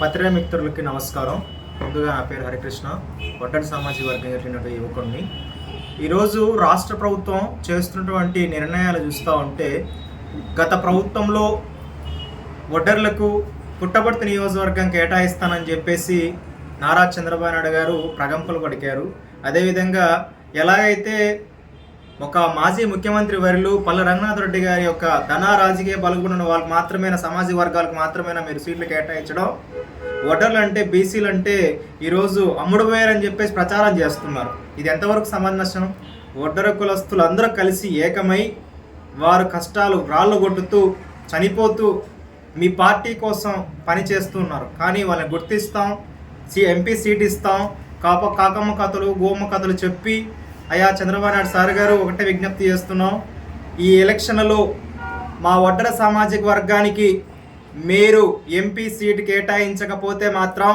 పత్రికా మిత్రులకి నమస్కారం. ముందుగా నా పేరు హరికృష్ణ. ఒట్టడి సామాజిక వర్గం చెందినటువంటి యువకుడిని ఈరోజు రాష్ట్ర ప్రభుత్వం చేస్తున్నటువంటి నిర్ణయాలు చూస్తూ ఉంటే గత ప్రభుత్వంలో ఒడ్డర్లకు పుట్టపర్తి నియోజకవర్గం కేటాయిస్తానని చెప్పేసి నారా చంద్రబాబు నాయుడు గారు ప్రగంపలు పడికారు అదేవిధంగా ఎలాగైతే ఒక మాజీ ముఖ్యమంత్రి వర్యులు పల్ల రంగనాథ్ రెడ్డి గారి యొక్క ధన రాజకీయ బలుగున్న వాళ్ళకి మాత్రమే సమాజ వర్గాలకు మాత్రమే మీరు సీట్లు కేటాయించడం ఓటర్లు అంటే బీసీలు అంటే ఈరోజు అమ్ముడుపోయారని చెప్పేసి ప్రచారం చేస్తున్నారు. ఇది ఎంతవరకు సమంజసం? ఒడ్డర కులస్తులు అందరూ కలిసి ఏకమై వారు కష్టాలు రాళ్ళు కొట్టుతూ చనిపోతూ మీ పార్టీ కోసం పని చేస్తున్నారు. కానీ వాళ్ళని గుర్తిస్తాం సి ఎంపీ సీట్ ఇస్తాం. కాప కాకమ్మ కథలు గోమ కథలు చెప్పి అయ్యా చంద్రబాబు నాయుడు సార్ గారు ఒకటే విజ్ఞప్తి చేస్తున్నాం. ఈ ఎలక్షన్లో మా ఒడ్డర సామాజిక వర్గానికి మీరు ఎంపీ సీట్ కేటాయించకపోతే మాత్రం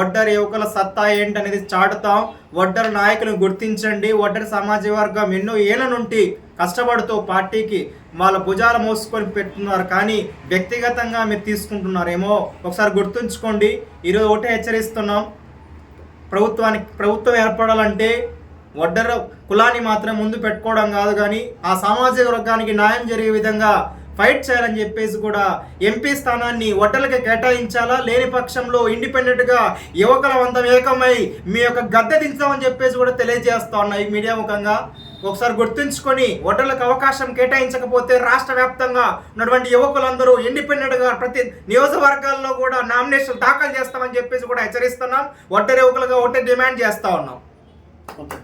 ఒడ్డర్ యువకుల సత్తా ఏంటనేది చాటుతాం. ఒడ్డర్ నాయకులను గుర్తించండి. ఒడ్డర్ సమాజ వర్గం ఎన్నో ఏళ్ళ నుండి కష్టపడుతూ పార్టీకి వాళ్ళ భుజాలు మోసుకొని పెట్టున్నారు కానీ వ్యక్తిగతంగా మీరు తీసుకుంటున్నారేమో ఒకసారి గుర్తుంచుకోండి. ఈరోజు ఒకటే హెచ్చరిస్తున్నాం. ప్రభుత్వానికి ప్రభుత్వం ఏర్పడాలంటే ఒడ్డర్ కులాన్ని మాత్రం ముందు పెట్టుకోవడం కాదు కానీ ఆ సామాజిక వర్గానికి న్యాయం జరిగే విధంగా ఫైట్ చేయాలని చెప్పేసి కూడా ఎంపీ స్థానాన్ని ఒడ్డలకి కేటాయించాలా? లేని పక్షంలో ఇండిపెండెంట్గా యువకుల వంతం ఏకమై మీ యొక్క గద్దె దించామని చెప్పేసి కూడా తెలియజేస్తా ఉన్నాయి మీడియా ముఖంగా. ఒకసారి గుర్తుంచుకొని ఒడ్డలకు అవకాశం కేటాయించకపోతే రాష్ట్ర వ్యాప్తంగా ఉన్నటువంటి యువకులందరూ ఇండిపెండెంట్గా ప్రతి నియోజకవర్గాల్లో కూడా నామినేషన్ దాఖలు చేస్తామని చెప్పేసి కూడా హెచ్చరిస్తున్నాం. ఒడ్డరి యువకులుగా ఒకటే డిమాండ్ చేస్తా ఉన్నాం. ఓకే.